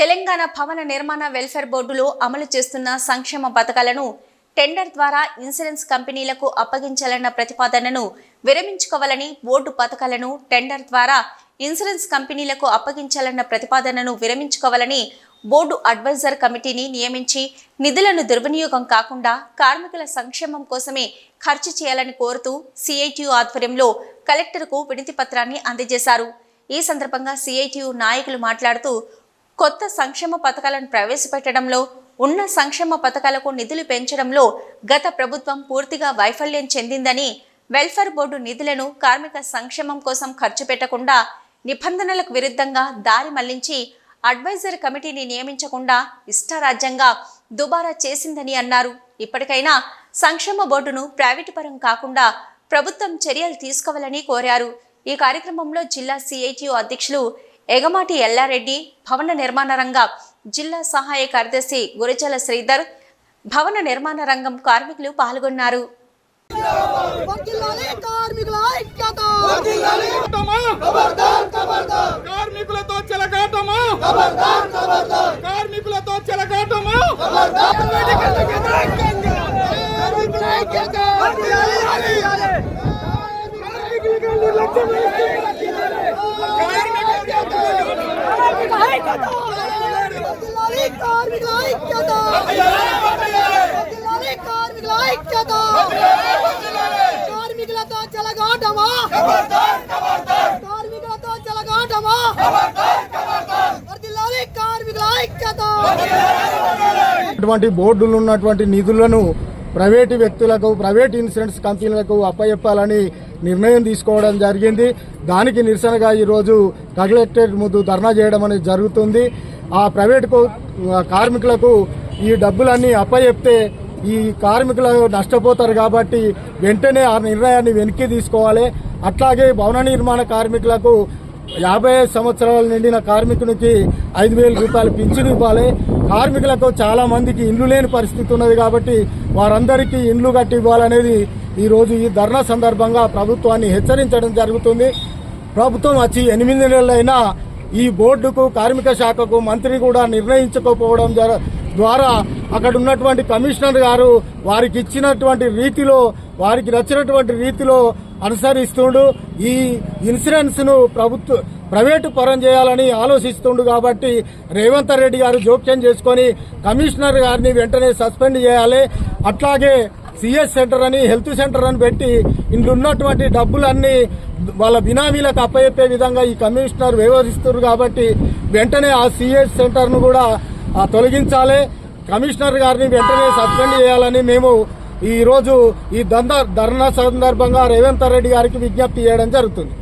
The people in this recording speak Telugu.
తెలంగాణ భవన నిర్మాణ వెల్ఫేర్ బోర్డులో అమలు చేస్తున్న సంక్షేమ పథకాలను టెండర్ ద్వారా ఇన్సూరెన్స్ కంపెనీలకు అప్పగించాలన్న ప్రతిపాదనను విరమించుకోవాలని బోర్డు పథకాలను టెండర్ ద్వారా ఇన్సూరెన్స్ కంపెనీలకు అప్పగించాలన్న ప్రతిపాదనను విరమించుకోవాలని బోర్డు అడ్వైజర్ కమిటీని నియమించి నిధులను దుర్వినియోగం కాకుండా కార్మికుల సంక్షేమం కోసమే ఖర్చు చేయాలని కోరుతూ సిఐటియు ఆధ్వర్యంలో కలెక్టర్కు వినతి పత్రాన్ని అందజేశారు. ఈ సందర్భంగా సిఐటియు నాయకులు మాట్లాడుతూ కొత్త సంక్షేమ పథకాలను ప్రవేశపెట్టడంలో ఉన్న సంక్షేమ పథకాలకు నిధులు పెంచడంలో గత ప్రభుత్వం పూర్తిగా వైఫల్యం చెందిందని వెల్ఫేర్ బోర్డు నిధులను కార్మిక సంక్షేమం కోసం ఖర్చు పెట్టకుండా నిబంధనలకు విరుద్ధంగా దారి మళ్ళించి అడ్వైజర్ కమిటీని నియమించకుండా ఇష్టారాజ్యంగా దుబారా చేసిందని అన్నారు. ఇప్పటికైనా సంక్షేమ బోర్డును ప్రైవేటు పరం కాకుండా ప్రభుత్వం చర్యలు తీసుకోవాలని కోరారు. ఈ కార్యక్రమంలో జిల్లా సిఐటియు అధ్యక్షులు ఎగమాటి ఎల్లారెడ్డి భవన నిర్మాణ రంగ జిల్లా సహాయ కార్యదర్శి గురజల శ్రీధర్ భవన నిర్మాణ రంగం కార్మికులు పాల్గొన్నారు. చెలగాటమా? కార్మికులతో చెలగాటమా? కార్మికులతో కార్మికుల ఐక్యత కార్మికుల ఐక్యత కార్మికులతో చెలగాటమా కార్మికులతో చెలగాటమా కార్మికుల ఐక్యత అటువంటి బోర్డులు ఉన్నటువంటి నిధులను ప్రైవేటు వ్యక్తులకు ప్రైవేట్ ఇన్సూరెన్స్ కంపెనీలకు అప్పయెప్పాలని నిర్ణయం తీసుకోవడం జరిగింది. దానికి నిరసనగా ఈరోజు కలెక్టరేట్ ముందు ధర్నా చేయడం అనేది జరుగుతుంది. ఆ ప్రైవేట్ కార్మికులకు ఈ డబ్బులన్నీ అప్పచెప్తే ఈ కార్మికులు నష్టపోతారు కాబట్టి వెంటనే ఆ నిర్ణయాన్ని వెనక్కి తీసుకోవాలి. అట్లాగే భవన నిర్మాణ కార్మికులకు యాభై ఐదు సంవత్సరాలు నిండిన కార్మికునికి ఐదు వేల రూపాయలు పింఛను ఇవ్వాలి. కార్మికులకు చాలామందికి ఇండ్లు లేని పరిస్థితి ఉన్నది కాబట్టి వారందరికీ ఇండ్లు కట్టి ఇవ్వాలనేది ఈరోజు ఈ ధర్నా సందర్భంగా ప్రభుత్వాన్ని హెచ్చరించడం జరుగుతుంది. ప్రభుత్వం వచ్చి ఎనిమిది నెలలైనా ఈ బోర్డుకు కార్మిక శాఖకు మంత్రి కూడా నిర్ణయించకపోవడం ద్వారా అక్కడ ఉన్నటువంటి కమిషనర్ గారు వారికి ఇచ్చినటువంటి రీతిలో వారికి నచ్చినటువంటి రీతిలో అనుసరిస్తుండు. ఈ ఇన్సూరెన్స్ను ప్రభుత్వ ప్రైవేటు పరం చేయాలని ఆలోచిస్తుండు కాబట్టి రేవంత్ రెడ్డి గారు జోక్యం చేసుకొని కమిషనర్ గారిని వెంటనే సస్పెండ్ చేయాలి. అట్లాగే సిఎస్ సెంటర్ అని హెల్త్ సెంటర్ అని పెట్టి ఇందులో ఉన్నటువంటి డబ్బులన్నీ వాళ్ళ బినామీలకు అప్పచెప్పే విధంగా ఈ కమిషనర్ వ్యవహరిస్తున్నారు కాబట్టి వెంటనే ఆ సిఎస్ సెంటర్ను కూడా తొలగించాలి. కమిషనర్ గారిని వెంటనే సస్పెండ్ చేయాలని మేము ఈరోజు ఈ దంద ధర్నా సందర్భంగా రేవంత్ రెడ్డి గారికి విజ్ఞప్తి చేయడం జరుగుతుంది.